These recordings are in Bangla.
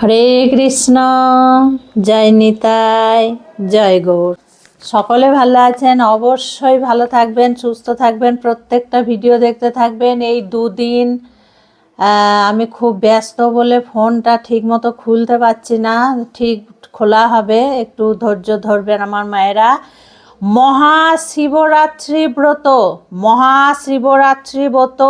হরে কৃষ্ণ, জয় নিতাই, জয় গৌর। সকলে ভালো আছেন, অবশ্যই ভালো থাকবেন, সুস্থ থাকবেন, প্রত্যেকটা ভিডিও দেখতে থাকবেন। এই দুদিন আমি খুব ব্যস্ত বলে ফোনটা ঠিক মতো খুলতে পারছি না, ঠিক খোলা হবে, একটু ধৈর্য ধরবেন আমার মায়েরা। মহাশিবরাত্রি ব্রত মহাশিবরাত্রি ব্রত।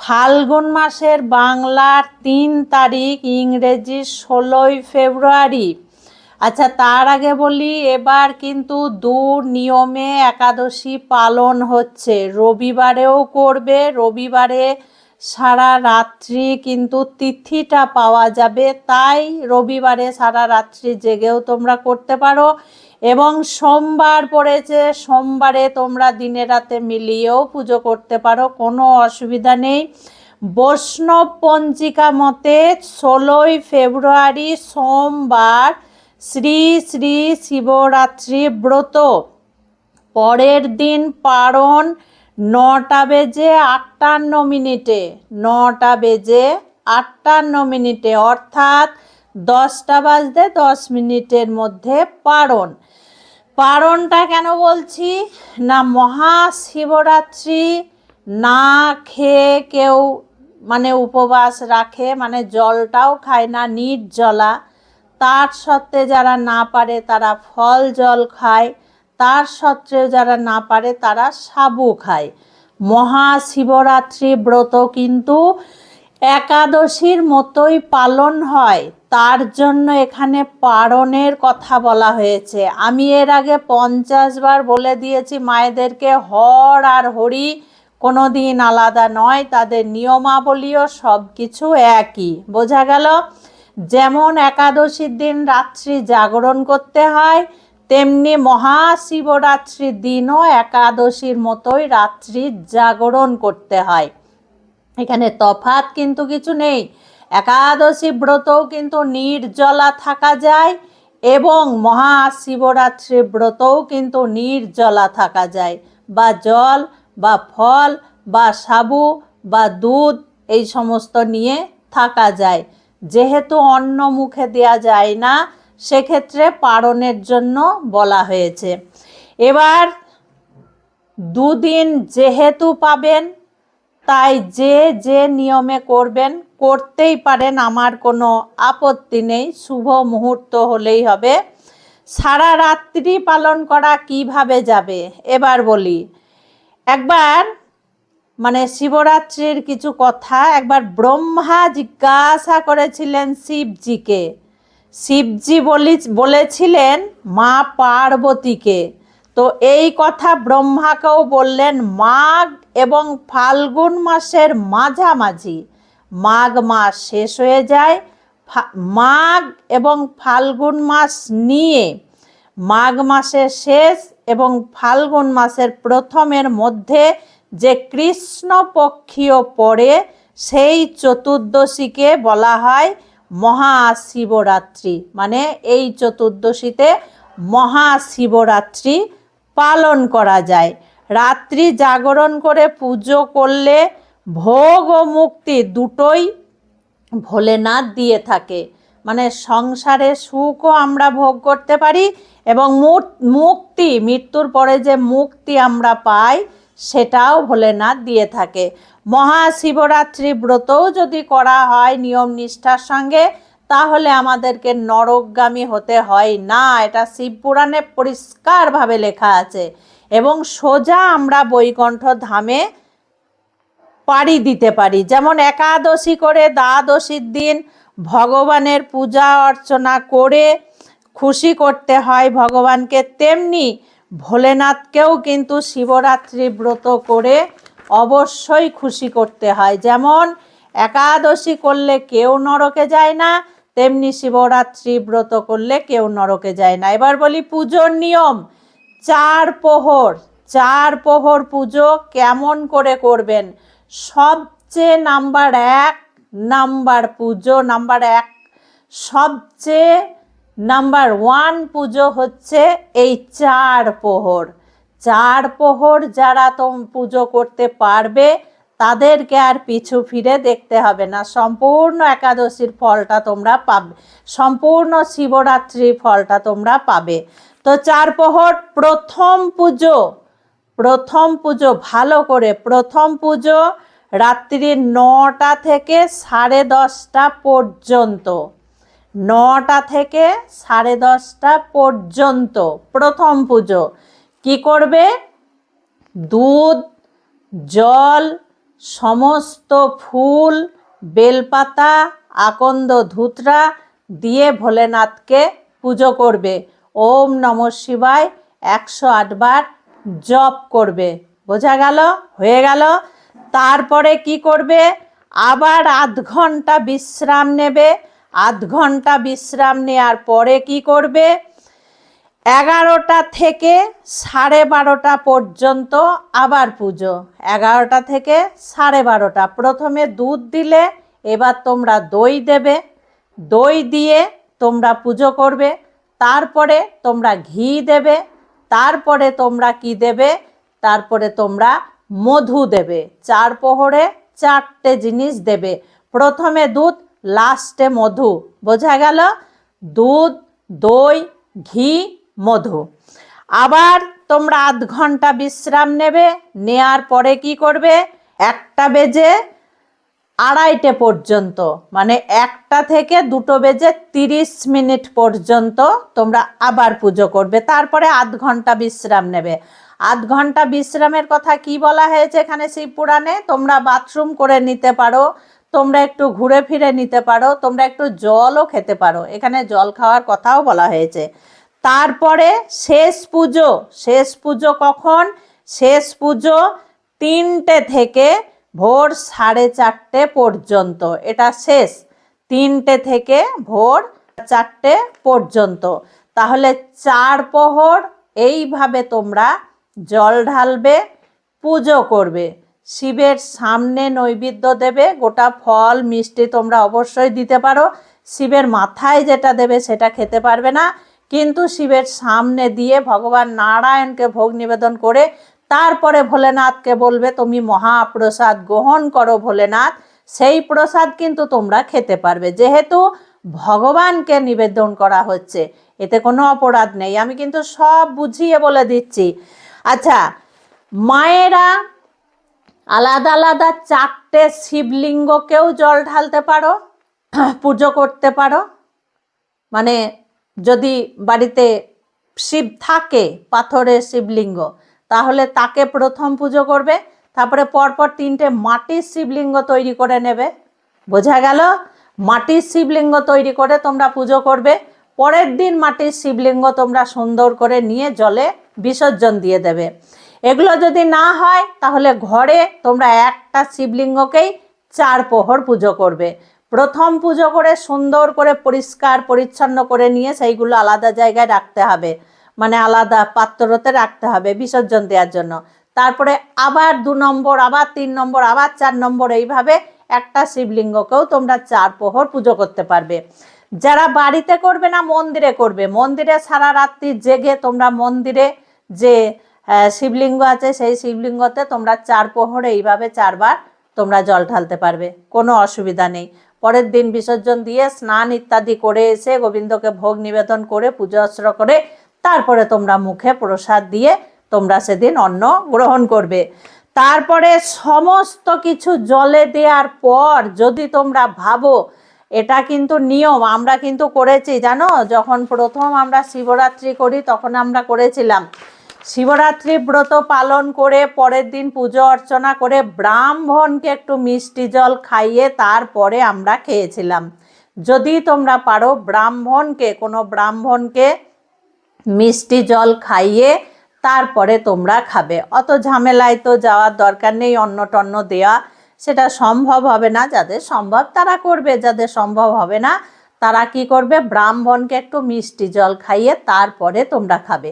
ফাল্গুন মাসের বাংলার তিন তারিখ, ইংরেজি ষোলোই ফেব্রুয়ারি। আচ্ছা তার আগে বলি, এবার কিন্তু দু নিয়মে একাদশী পালন হচ্ছে। রবিবারেও করবে, রবিবারে সারা রাত্রি কিন্তু তিথিটা পাওয়া যাবে। তাই রবিবারে সারা রাত্রি জেগেও তোমরা করতে পারো। এবং সোমবার পড়েছে, সোমবারে তোমরা দিনে রাতে মিলিয়েও পুজো করতে পারো, কোনো অসুবিধা নেই। বৈষ্ণব পঞ্জিকা মতে ষোলোই ফেব্রুয়ারি সোমবার শ্রী শ্রী শিবরাত্রি ব্রত। পরের দিন পারণ নটা বেজে আটান্ন মিনিটে, নটা বেজে আটান্ন মিনিটে, অর্থাৎ দশটা বাজতে দশ মিনিটের মধ্যে পারণ। পারণটা কেন বলছি? না মহাশিবরাত্রি না খেয়ে কেউ মানে উপবাস রাখে মানে জলটাও খায় না, নির্জলা। তার সত্ত্বে যারা না পারে তারা ফল জল খায়, তার সত্ত্বেও যারা না পারে তারা সাবু খায়। মহাশিবরাত্রি ব্রত কিন্তু একাদশীর মতোই পালন হয়। তার জন্য এখানে পারণের কথা বলা হয়েছে। আমি এর আগে পঞ্চাশ বার বলে দিয়েছি, মায়েদেরকে হর আর হরি কোনো দিন আলাদা নয়, তাদের নিয়মাবলীও সব কিছু একই। বোঝা গেল? যেমন একাদশীর দিন রাত্রি জাগরণ করতে হয়, তেমনি মহাশিবরাত্রির দিনও একাদশীর মতোই রাত্রি জাগরণ করতে হয়। এখানে তফাৎ কিন্তু কিছু নেই। একাদশী ব্রতও কিন্তু নির্জলা থাকা যায় এবং মহাশিবরাত্রি ব্রতও কিন্তু নির্জলা থাকা যায়। বা জল, বা ফল, বা সাবু, বা দুধ এই সমস্ত নিয়ে থাকা যায়। যেহেতু অন্ন মুখে দেয়া যায় না, সেক্ষেত্রে পারণের জন্য বলা হয়েছে। এবার দুদিন যেহেতু পাবেন তাই যে যে নিয়মে করবেন, করতেই পারেন, আমার কোনো আপত্তি নেই। শুভ মুহূর্ত হলেই হবে। সারা রাত্রি পালন করা কীভাবে যাবে? এবার বলি। একবার মানে শিবরাত্রির কিছু কথা, একবার ব্রহ্মা জিজ্ঞাসা করেছিলেন শিবজিকে। শিবজি বলি, বলেছিলেন মা পার্বতীকে। তো এই কথা ব্রহ্মাকেও বললেন, মাঘ এবং ফাল্গুন মাসের মাঝামাঝি। মাঘ মাস শেষ হয়ে যায়। মাঘ এবং ফাল্গুন মাস নিয়ে। মাঘ মাসের শেষ এবং ফাল্গুন মাসের প্রথমের মধ্যে যে কৃষ্ণপক্ষীয় পড়ে, সেই চতুর্দশীকে বলা হয় মহাশিবরাত্রি। মানে এই চতুর্দশীতে মহাশিবরাত্রি পালন করা যায়। রাত্রি জাগরণ করে পুজো করলে ভোগ ও মুক্তি দুটোই ভোলেনাথ দিয়ে থাকে। মানে সংসারে সুখও আমরা ভোগ করতে পারি এবং মুক্তি, মৃত্যুর পরে যে মুক্তি আমরা পাই, সেটাও ভোলেনাথ দিয়ে থাকে। মহাশিবরাত্রি ব্রতও যদি করা হয় নিয়ম নিষ্ঠার সঙ্গে তাহলে আমাদেরকে নরকগামী হতে হয় না। এটা শিবপুরাণে পরিষ্কারভাবে লেখা আছে। এবং সোজা আমরা বৈকণ্ঠ ধামে পাড়ি দিতে পারি। যেমন একাদশী করে দ্বাদশীর দিন ভগবানের পূজা অর্চনা করে খুশি করতে হয় ভগবানকে, তেমনি ভোলেনাথকেও কিন্তু শিবরাত্রি ব্রত করে অবশ্যই খুশি করতে হয়। যেমন একাদশী করলে কেউ নরকে যায় না তেমনি শিবরাত্রি ব্রত করলে কেউ নরকে যায় না। এবার বলি পুজোর নিয়ম, চার পোহর চার পোহর পুজো কেমন করে করবেন? সবচেয়ে নাম্বার এক নাম্বার পুজো, নাম্বার এক, সবচেয়ে নাম্বার ওয়ান পুজো হচ্ছে এই চার পোহর। চার পোহর যারা তোম পুজো করতে পারবে তাদেরকে আর পিছু ফিরে দেখতে হবে না। সম্পূর্ণ একাদশীর ফলটা তোমরা পাবে। সম্পূর্ণ শিবরাত্রি ফলটা তোমরা পাবে। তো চার প্রহর, প্রথম পুজো প্রথম পুজো ভালো করে, প্রথম পুজো রাত্রি নটা থেকে সাড়ে দশটা পর্যন্ত। নটা থেকে সাড়ে দশটা পর্যন্ত প্রথম পুজো। কি করবে? দুধ, জল সমস্ত ফুল, বেলপাতা, আকন্দ ধুতরা দিয়ে ভোলেনাথকে পুজো করবে। ওম নম শিবায় একশো আটবার জপ করবে। বোঝা গেল? হয়ে গেল? তারপরে কি করবে? আবার আধ ঘণ্টা বিশ্রাম নেবে। আধ ঘণ্টা বিশ্রাম নেওয়ার পরে কি করবে? এগারোটা থেকে সাড়ে বারোটা পর্যন্ত আবার পুজো। এগারোটা থেকে সাড়ে বারোটা। প্রথমে দুধ দিলে, এবার তোমরা দই দেবে। দই দিয়ে তোমরা পুজো করবে। তারপরে তোমরা ঘি দেবে। তারপরে তোমরা কি দেবে? তারপরে তোমরা মধু দেবে। চার পোহরে চারটে জিনিস দেবে। প্রথমে দুধ, লাস্টে মধু। বোঝা গেল? দুধ, দই, ঘি মধু। আবার তোমরা আধ ঘণ্টা বিশ্রাম নেবে, নেয়ার পরে কি করবে? একটা বেজে আড়াইটে পর্যন্ত মানে একটা থেকে দুটো বেজে তিরিশ মিনিট পর্যন্ত তোমরা আবার পুজো করবে। তারপরে আধ ঘণ্টা বিশ্রাম নেবে। আধ ঘণ্টা বিশ্রামের কথা কি বলা হয়েছে এখানে শিব পুরাণে? তোমরা বাথরুম করে নিতে পারো, তোমরা একটু ঘুরে ফিরে নিতে পারো, তোমরা একটু জলও খেতে পারো। এখানে জল খাওয়ার কথাও বলা হয়েছে। তারপরে শেষ পুজো। শেষ পুজো কখন? শেষ পুজো তিনটে থেকে ভোর সাড়ে চারটে পর্যন্ত। এটা শেষ। তিনটে থেকে ভোর চারটে পর্যন্ত। তাহলে চার প্রহর, এইভাবে তোমরা জল ঢালবে, পুজো করবে। শিবের সামনে নৈবেদ্য দেবে, গোটা ফল, মিষ্টি তোমরা অবশ্যই দিতে পারো। শিবের মাথায় যেটা দেবে সেটা খেতে পারবে না। কিন্তু শিবের সামনে দিয়ে ভগবান নারায়ণকে ভোগ নিবেদন করে তারপরে ভোলেনাথকে বলবে, তুমি মহাপ্রসাদ গ্রহণ করো ভোলেনাথ, সেই প্রসাদ কিন্তু তোমরা খেতে পারবে। যেহেতু ভগবানকে নিবেদন করা হচ্ছে, এতে কোনো অপরাধ নেই। আমি কিন্তু সব বুঝিয়ে বলে দিচ্ছি। আচ্ছা মায়েরা আলাদা আলাদা চারটে শিবলিঙ্গকেও জল ঢালতে পারো, পুজো করতে পারো। মানে যদি বাড়িতে শিব থাকে, পাথরের শিবলিঙ্গ, তাহলে তাকে প্রথম পুজো করবে, তারপরে পরপর তিনটে মাটির শিবলিঙ্গ তৈরি করে নেবে। বোঝা গেল? মাটির শিবলিঙ্গ তৈরি করে তোমরা পুজো করবে, পরের দিন মাটির শিবলিঙ্গ তোমরা সুন্দর করে নিয়ে জলে বিসর্জন দিয়ে দেবে। এগুলো যদি না হয়, তাহলে ঘরে তোমরা একটা শিবলিঙ্গকেই চার প্রহর পুজো করবে। প্রথম পুজো করে সুন্দর করে পরিষ্কার, পরিচ্ছন্ন করে নিয়ে সেইগুলো আলাদা জায়গায় রাখতে হবে। মানে আলাদা পাত্রতে রাখতে হবে বিসর্জন দেওয়ার জন্য। তারপরে আবার দু নম্বর, আবার তিন নম্বর, আবার চার নম্বর এইভাবে একটা শিবলিঙ্গকেও তোমরা চার প্রহর পুজো করতে পারবে। যারা বাড়িতে করবে না, মন্দিরে করবে। মন্দিরে সারা রাত্রি জেগে তোমরা মন্দিরে যে শিবলিঙ্গ আছে, সেই শিবলিঙ্গতে তোমরা চার প্রহরে এইভাবে চারবার তোমরা জল ঢালতে পারবে। কোনো অসুবিধা নেই। পরের দিন বিসর্জন দিয়ে স্নান ইত্যাদি করে এসে গোবিন্দকে ভোগ নিবেদন করে পুজো অস্ত্র করে তারপরে তোমরা মুখে প্রসাদ দিয়ে তোমরা সেদিন অন্ন গ্রহণ করবে। তারপরে সমস্ত কিছু জলে দেওয়ার পর যদি তোমরা ভাবো, এটা কিন্তু নিয়ম, আমরা কিন্তু করেছি, জানো? যখন প্রথম আমরা শিবরাত্রি করি, তখন আমরা করেছিলাম। শিবরাত্রি ব্রত পালন করে, পরের দিন পুজো অর্চনা করে ব্রাহ্মণকে একটু মিষ্টি জল খাইয়ে তারপরে আমরা খেয়েছিলাম। যদি তোমরা পারো ব্রাহ্মণকে, কোনো ব্রাহ্মণকে মিষ্টি জল খাইয়ে তারপরে তোমরা খাবে। অত ঝামেলায় তো যাওয়ার দরকার নেই অন্ন টন্ন দেওয়া সেটা সম্ভব হবে না। যাদের সম্ভব তারা করবে, যাদের সম্ভব হবে না তারা কি করবে? ব্রাহ্মণকে একটু মিষ্টি জল খাইয়ে তারপরে তোমরা খাবে।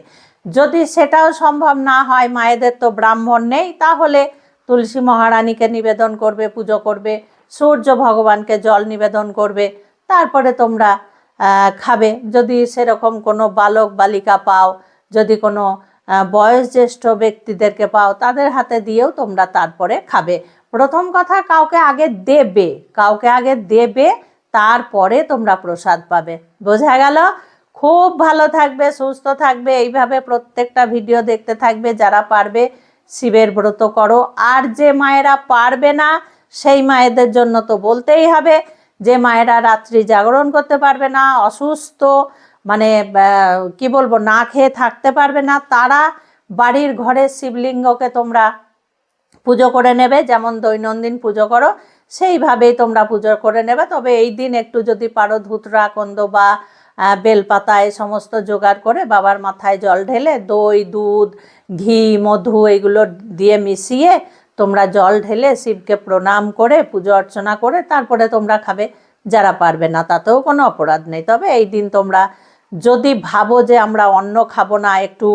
যদি সেটাও সম্ভব না হয়, মায়েদের তো ব্রাহ্মণ নেই, তাহলে তুলসী মহারানীকে নিবেদন করবে, পুজো করবে, সূর্য ভগবানকে জল নিবেদন করবে, তারপরে তোমরা খাবে। যদি সেরকম কোনো বালক বালিকা পাও, যদি কোনো বয়োজ্যেষ্ঠ ব্যক্তিদেরকে পাও, তাদের হাতে দিয়েও তোমরা তারপরে খাবে। প্রথম কথা, কাউকে আগে দেবে, কাউকে আগে দেবে, তারপরে তোমরা প্রসাদ পাবে। বোঝা গেল? খুব ভালো থাকবে, সুস্থ থাকবে। এইভাবে প্রত্যেকটা ভিডিও দেখতে থাকবে, যারা পারবে শিবের ব্রত করো। আর যে মায়েরা পারবে না, সেই মায়েদের জন্য তো বলতেই হবে, যে মায়েরা রাত্রি জাগরণ করতে পারবে না, অসুস্থ মানে কি বলব, না খেয়ে থাকতে পারবে না। তারা বাড়ির ঘরের শিবলিঙ্গকে তোমরা পুজো করে নেবে, যেমন দৈনন্দিন পুজো করো, সেইভাবেই তোমরা পুজো করে নেবে। তবে এই দিন একটু যদি পারো ধুতরা কন্দ বা বেলপাতা এই সমস্ত জোগাড় করে বাবার মাথায় জল ঢেলে দই, দুধ, ঘি, মধু এগুলো দিয়ে মিশিয়ে তোমরা জল ঢেলে শিবকে প্রণাম করে পুজো অর্চনা করে তারপরে তোমরা খাবে যারা পারবে না, তাতেও কোনো অপরাধ নেই। তবে এই দিন তোমরা যদি ভাবো যে আমরা অন্ন খাব না, একটু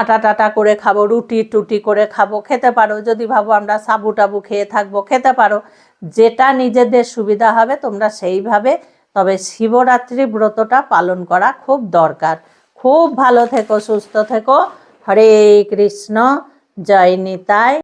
আটা টাটা করে খাব, রুটি টুটি করে খাব, খেতে পারো। যদি ভাবো আমরা সাবু টাবু খেয়ে থাকব, খেতে পারো। যেটা নিজেদের সুবিধা হবে তোমরা সেইভাবে তবে শিবরাত্রি ব্রতটা পালন করা খুব দরকার। খুব ভালো থেকো, সুস্থ থেকো। হরে কৃষ্ণ। জয় নিতাই।